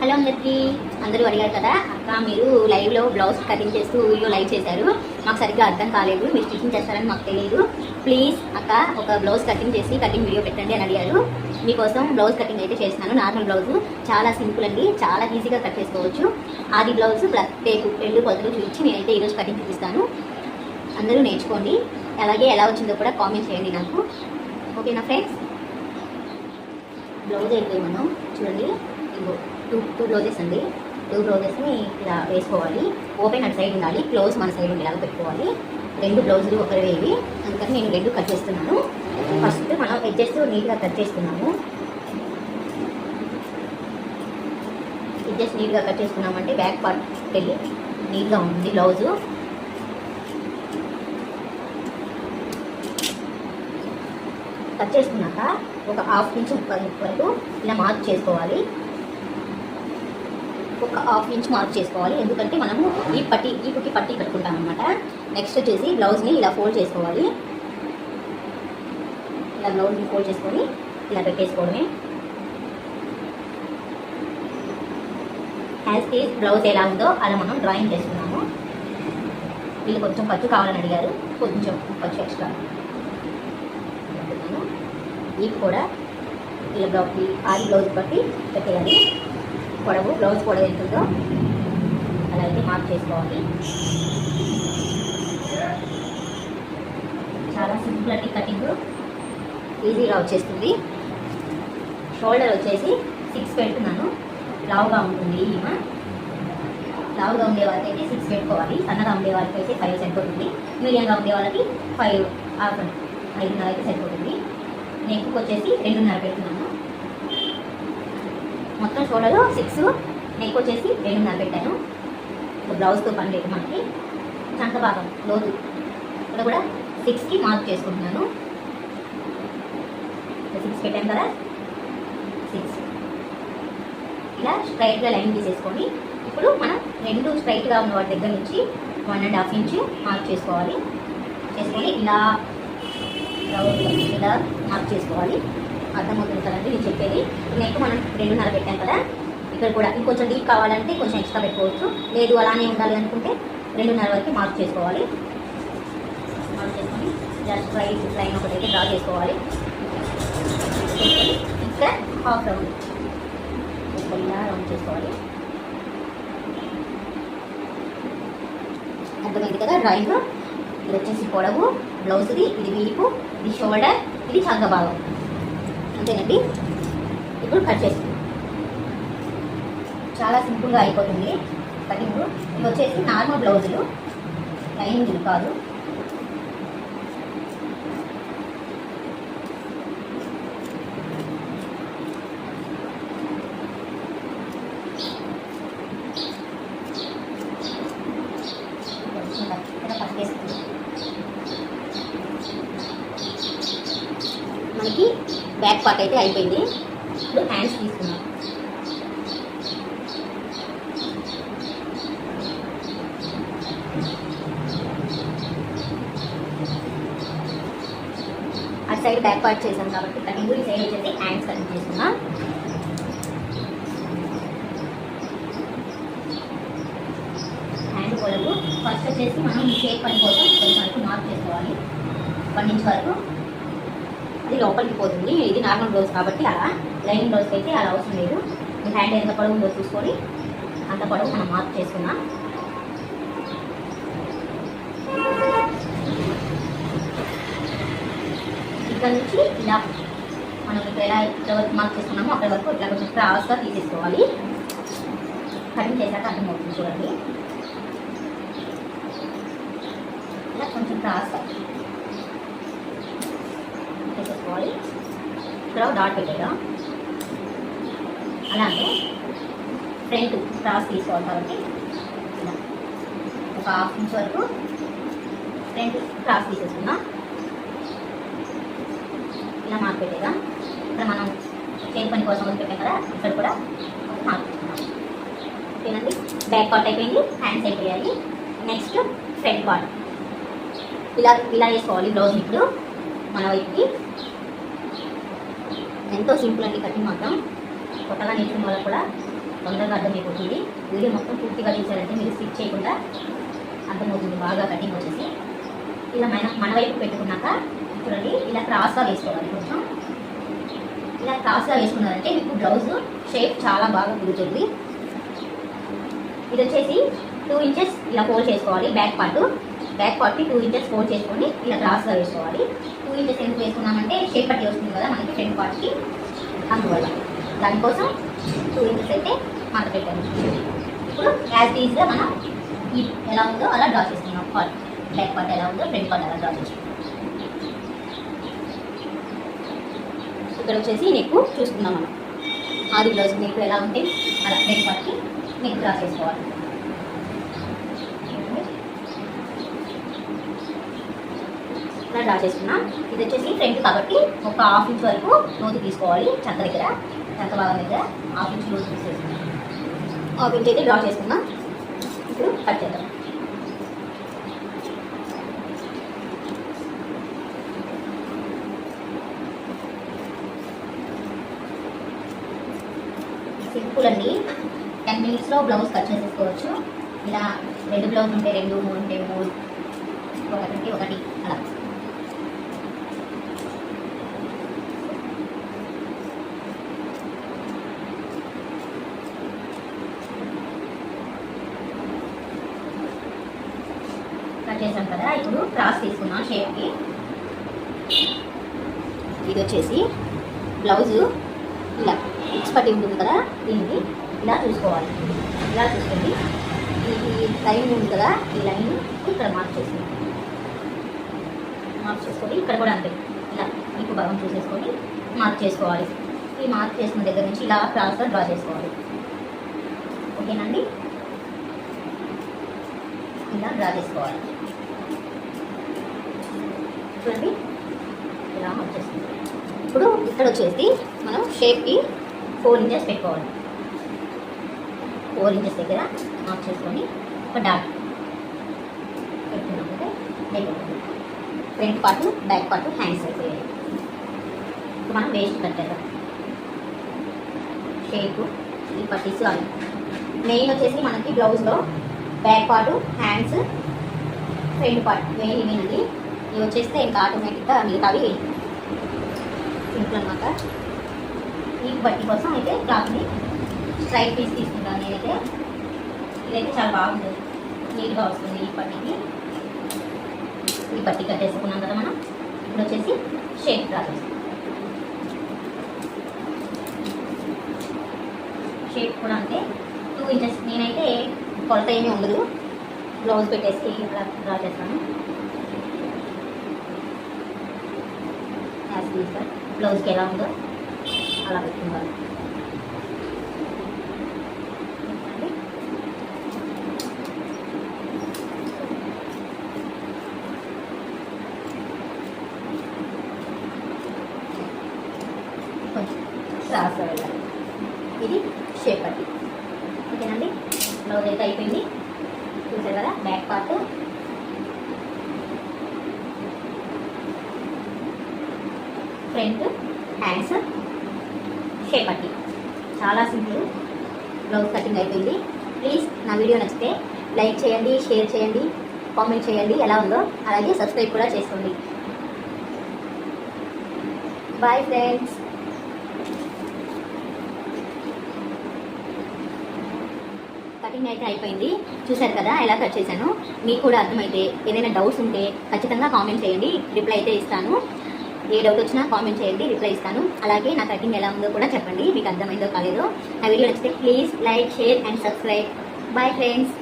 Hello అందరికీ. అందరూ అడిగారు కదా అక్క మీరు లైవ్లో బ్లౌజ్ కటింగ్ చేస్తూ వీడియో లైవ్ చేశారు. మాకు సరిగ్గా అర్థం కాలేదు మీరు స్టిచ్చింగ్ చేస్తారని మాకు తెలియదు ప్లీజ్ అక్క ఒక బ్లౌజ్ కటింగ్ చేసి కటింగ్ వీడియో పెట్టండి అని అడిగారు. మీకోసం బ్లౌజ్ కటింగ్ అయితే చేస్తున్నాను నార్మల్ బ్లౌజ్ చాలా సింపుల్ అండి చాలా ఈజీగా కట్ చేసుకోవచ్చు. ఆది బ్లౌజ్ ప్లస్ టేపు రెండు కొద్దులు చూపించి నేనైతే ఈరోజు కటింగ్ చూపిస్తాను. అందరూ నేర్చుకోండి. అలాగే ఎలా వచ్చిందో కూడా కామెంట్ చేయండి నాకు. ఓకేనా ఫ్రెండ్స్ బ్లౌజ్ అయితే మనం చూడండి. ఇంకో టూ టూ బ్లౌజెస్ అండి. టూ బ్లౌజెస్ని ఇలా వేసుకోవాలి. ఓపెన్ అటు సైడ్ ఉండాలి. క్లోజ్ మన సైడ్ ఉండేలాగా పెట్టుకోవాలి. రెండు బ్లౌజులు ఒకరివేవి అందుకని నేను రెండు కట్ చేస్తున్నాను. ఫస్ట్ మనం ఎడ్జెస్ నీట్గా కట్ చేస్తున్నాము. ఎడ్జెస్ నీట్గా కట్ చేసుకున్నామంటే బ్యాక్ పార్ట్ వెళ్ళి నీట్గా ఉంది బ్లౌజు కట్ చేసుకున్నాక ఒక హాఫ్ ఇంచ్ వరకు ఇలా మార్క్ చేసుకోవాలి. ఒక హాఫ్ ఇంచ్ మార్క్ చేసుకోవాలి. ఎందుకంటే మనము ఈ పట్టి ఈ కుట్టి పట్టి కట్టుకుంటాం అనమాట నెక్స్ట్ వచ్చేసి బ్లౌజ్ని ఇలా ఫోల్డ్ చేసుకోవాలి. ఇలా బ్లౌజ్ని ఫోల్డ్ చేసుకొని ఇలా పెట్టేసుకోవడమే. యాజ్ టీస్ బ్లౌజ్ ఎలా ఉందో అలా మనం డ్రాయింగ్ చేసుకున్నాము. వీళ్ళు కొంచెం ఖర్చు కావాలని అడిగారు. కొంచెం ఖర్చు ఎక్స్ట్రా ఇవి కూడా ఇలా బ్లౌజ్ ఆది బ్లౌజ్ బట్టి పెట్టేయాలి. పొడవు బ్లౌజ్ పొడవు ఎంత ఉందో అలా అయితే మార్క్ చేసుకోవాలి. చాలా సింపుల్ అండి కటింగ్. ఈజీగా వచ్చేస్తుంది. షోల్డర్ వచ్చేసి సిక్స్ పెడుతున్నాను లావుగా ఉంటుంది ఈమె. లావుగా ఉండే వాళ్ళకి అయితే సిక్స్ పెట్టుకోవాలి. సన్నగా ఉండే వాళ్ళకి అయితే ఫైవ్ సరిపోతుంది. మీడియంగా ఉండే వాళ్ళకి ఫైవ్ ఐదున్నర అయితే సరిపోతుంది. నెక్కు వచ్చేసి రెండున్నర పెడుతున్నాను మొత్తం షోల్డర్లో సిక్స్ నెక్ వచ్చేసి రెండున్నర పెట్టాను. బ్లౌజ్తో పని లేదు మనకి. చంక భాగం లోతు. ఇక్కడ కూడా సిక్స్కి మార్క్ చేసుకుంటున్నాను. సిక్స్ పెట్టాను కదా. సిక్స్ ఇలా స్ట్రైట్గా లైన్ తీసేసుకొని ఇప్పుడు మనం రెండు స్ట్రైట్గా ఉన్న వాటి దగ్గర నుంచి one and half inch mark చేసుకోవాలి. చేసుకొని ఇలా ఇలా మార్క్ చేసుకోవాలి. అర్థమవుతుంది కదండి నేను చెప్పేది. నెక్ మనం రెండున్నర పెట్టాం కదా ఇక్కడ కూడా ఇంకొంచెం డీప్ కావాలంటే కొంచెం ఎక్స్ట్రా పెట్టుకోవచ్చు. లేదు అలానే ఉండాలి అనుకుంటే రెండున్నర వరకు మార్క్ చేసుకోవాలి. మార్క్ చేసుకొని జస్ట్ రైట్ లైన్ ఒకటైతే డ్రా చేసుకోవాలి. ఇక్కడ హాఫ్ రౌండ్ ఇలా రౌండ్ చేసుకోవాలి. అర్థమైంది కదా? డ్రాయింగ్ ఇది వచ్చేసి పొడవు బ్లౌజ్ది ఇది వీపు ఇది షోల్డర్ ఇది చంక భాగం అంతేనండి? ఇప్పుడు కట్ చేస్తాం చాలా సింపుల్గా అయిపోతుంది. కటింగ్. ఇవి వచ్చేసి నార్మల్ బ్లౌజులు. లైనింగ్లు కాదు ఇక్కడ పట్టేస్తుంది మనకి బ్యాక్ పార్ట్ అయితే అయిపోయింది. ఇప్పుడు హ్యాండ్స్ తీసుకున్నాం అటు సైడ్ బ్యాక్ పార్ట్ చేసాం కాబట్టి కటింగ్ ఈ సైడ్ వచ్చేసి హ్యాండ్స్ కటింగ్ చేసుకున్నాం హ్యాండ్ పొడవు ఫస్ట్ వచ్చేసి మనం షేప్ పని కోసం కొంచెం వరకు మార్క్ చేసుకోవాలి. వన్ ఇంచ్ వరకు అది లోపలికి పోతుంది. ఇది నార్మల్ బ్లౌజ్ కాబట్టి అలా లైనింగ్ బ్లౌజ్కి అయితే అలా అవసరం లేదు. మీ హ్యాండ్ ఎంత పొడవు ఉందో చూసుకొని అంత పొడవు మనం మార్క్ చేసుకున్నాం ఇక్కడ నుంచి ఇలా మనం ఇక్కడ ఎలా ఇక్కడ వరకు మార్క్ చేసుకున్నామో అక్కడ వరకు ఇట్లా కొంచెం క్రాస్గా తీసేసుకోవాలి. కటింగ్ చేశాక అర్థమవుతుంది చూడండి. ఇలా కొంచెం క్రాస్గా వేసుకోవాలి ఇక్కడ డాట్ పెట్టేదా అలాగే ఫ్రంట్ క్రాస్ తీసుకోవాలి కాబట్టి ఇలా ఒక హాఫ్ ఇంచ్ వరకు ఫ్రంట్ క్రాస్ తీసేసుకుందాం. ఇలా మార్క్ పెట్టేదా ఇక్కడ మనం చేతి పని కోసం వదిలిపెట్టాం కదా ఇక్కడ కూడా మార్క్ పెట్టుకున్నాం ఓకేనండి? బ్యాక్ పార్ట్ అయిపోయింది. హ్యాండ్స్ అయిపోయాయి. నెక్స్ట్ ఫ్రంట్ పార్ట్ ఇలా ఇలా వేసుకోవాలి బ్లౌజ్ ఇప్పుడు మన వైపుకి. ఎంతో సింపుల్ అండి కటింగ్ మాత్రం. కొత్తగా నేర్చుకున్న వాళ్ళకి కూడా తొందరగా అర్థమైపోతుంది. వీడియో మొత్తం పూర్తిగా చూసారంటే మీరు స్కిప్ చేయకుండా అర్థమవుతుంది బాగా కటింగ్ వచ్చేసి. ఇలా మన మన వైపు పెట్టుకున్నాక చూడండి ఇలా క్రాస్గా వేసుకోవాలి కొంచెం. ఇలా క్రాస్గా వేసుకున్నారంటే మీకు బ్లౌజ్ షేప్ చాలా బాగా కుదురుతుంది. ఇది వచ్చేసి టూ ఇంచెస్ ఇలా ఫోల్డ్ చేసుకోవాలి బ్యాక్ పార్ట్. బ్యాక్ పార్ట్కి టూ ఇంచెస్ ఫోల్డ్ చేసుకొని ఇలా క్రాస్గా వేసుకోవాలి. ఇంచెస్ ఎందుకు వేసుకున్నామంటే షేప్ పట్టి వస్తుంది కదా మనకి ఫ్రంట్ పార్ట్కి అందువల్ల దానికోసం టూ ఇంచెస్ అయితే మాట పెట్టాము ఇప్పుడు యాజ్ ఈజ్గా మనం ఈ ఎలా ఉందో అలా డ్రా చేస్తున్నాం. పార్ట్ బ్యాక్ పార్ట్ ఎలా ఉందో ఫ్రంట్ పార్ట్ అలా డ్రా చేస్తున్నాం. ఇక్కడ వచ్చేసి నెక్ చూసుకున్నాం మనం. ఆది బ్లౌజ్ నెక్ ఎలా ఉంటే అలా బ్యాక్ పార్ట్కి నెక్ డ్రా చేసుకోవాలి ఇలా డ్రా చేసుకున్నాం. ఇది వచ్చేసి ఫ్రంట్ కాబట్టి ఒక హాఫ్ ఇంచ్ వరకు లోతు తీసుకోవాలి. చక్క దగ్గర. చక్క భాగం దగ్గర హాఫ్ ఇంచ్ లోతు తీసేసుకున్నాం. హాఫ్ ఇంచ్ అయితే డ్రా చేసుకున్నాం. ఇప్పుడు కట్ చేద్దాం. సింపుల్ అండి. టెన్ మినిట్స్లో బ్లౌజ్ కట్ చేసేసుకోవచ్చు. ఇలా రెండు బ్లౌజ్ ఉంటే రెండు మూడు ఉంటే మూడు. ఒకటి ఒకటి. అలా కట్ చేసాం కదా ఇప్పుడు క్రాస్ తీసుకున్నాం షేప్కి ఇది వచ్చేసి బ్లౌజు ఇలా ఫిక్స్ పట్టి ఉంటుంది కదా దీన్ని ఇలా చూసుకోవాలి. ఇలా చూసుకోండి. ఈ లైన్ ఉంది కదా ఈ లైన్ ఇక్కడ మార్క్ చేసి మార్క్ చేసుకొని ఇక్కడ కూడా అంతే. ఇలా ఇంకో భాగం చూసేసుకొని మార్క్ చేసుకోవాలి. ఈ మార్క్ చేసుకున్న దగ్గర నుంచి ఇలా క్రాస్గా డ్రా చేసుకోవాలి. ఓకేనండి ఇలా డ్రా చేసుకోవాలి. చూడండి. ఇలా వచ్చేసింది ఇప్పుడు ఇక్కడ వచ్చేసి మనం షేప్కి ఫోర్ ఇంచెస్ పెట్టుకోవాలి. ఫోర్ ఇంచెస్ దగ్గర మార్క్ చేసుకొని ఒక డాట్ పెట్టుకున్నాం అంటే అయిపోతుంది front part back part hands అయిపోయాయి ఇప్పుడు మనం వేస్ట్ కట్టేద్దాం షేప్ ఈ పట్టీస్ అవి మెయిన్ వచ్చేసి మనకి బ్లౌజ్లో back part hands front part main ఇవేనండి ఇవి వచ్చేస్తే ఇంకా ఆటోమేటిక్గా మిగతావి సింపుల్ అనమాట ఈ బట్టి కోసం అయితే క్లాత్ని స్ట్రైట్ పీస్ తీసుకుంటాను నేనైతే ఇదైతే చాలా బాగుంటుంది నీట్గా వస్తుంది ఈ పట్టికి. ఈ పట్టి కట్టేసుకున్నాం కదా మనం. ఇప్పుడు వచ్చేసి షేప్ డ్రా చేస్తాం షేప్ కూడా అంటే టూ ఇంచెస్. నేనైతే కొలత ఏమీ ఉండదు. బ్లౌజ్ పెట్టేసి అలా డ్రా చేస్తాను. యాజ్ సార్ బ్లౌజ్కి ఎలా ఉందో అలా పెట్టుకుంటాను ఓకేనండి? కొంచెం వెళ్ళాలి ఇది షేప్ అది ఓకేనండి? బ్లౌజ్ అయితే అయిపోయింది. చూసారు కదా? Back part front hands shape పట్టి చాలా సింపుల్ బ్లౌజ్ కటింగ్ అయిపోయింది. ప్లీజ్ నా వీడియో నచ్చితే లైక్ చేయండి షేర్ చేయండి కామెంట్ చేయండి ఎలా ఉందో అలాగే సబ్స్క్రైబ్ కూడా చేసుకోండి. బాయ్ ఫ్రెండ్స్ కటింగ్ అయితే అయిపోయింది. చూశారు కదా ఎలా కట్ చేశాను? మీకు కూడా అర్థమైతే ఏదైనా డౌట్స్ ఉంటే ఖచ్చితంగా కామెంట్ చేయండి. రిప్లై అయితే ఇస్తాను. ఏ డౌట్ వచ్చినా కామెంట్ చేయండి రిప్లై ఇస్తాను. అలాగే నా కటింగ్ ఎలా ఉందో కూడా చెప్పండి. మీకు అర్థమైందో కాలేదో నా వీడియో నచ్చితే please like share and subscribe bye friends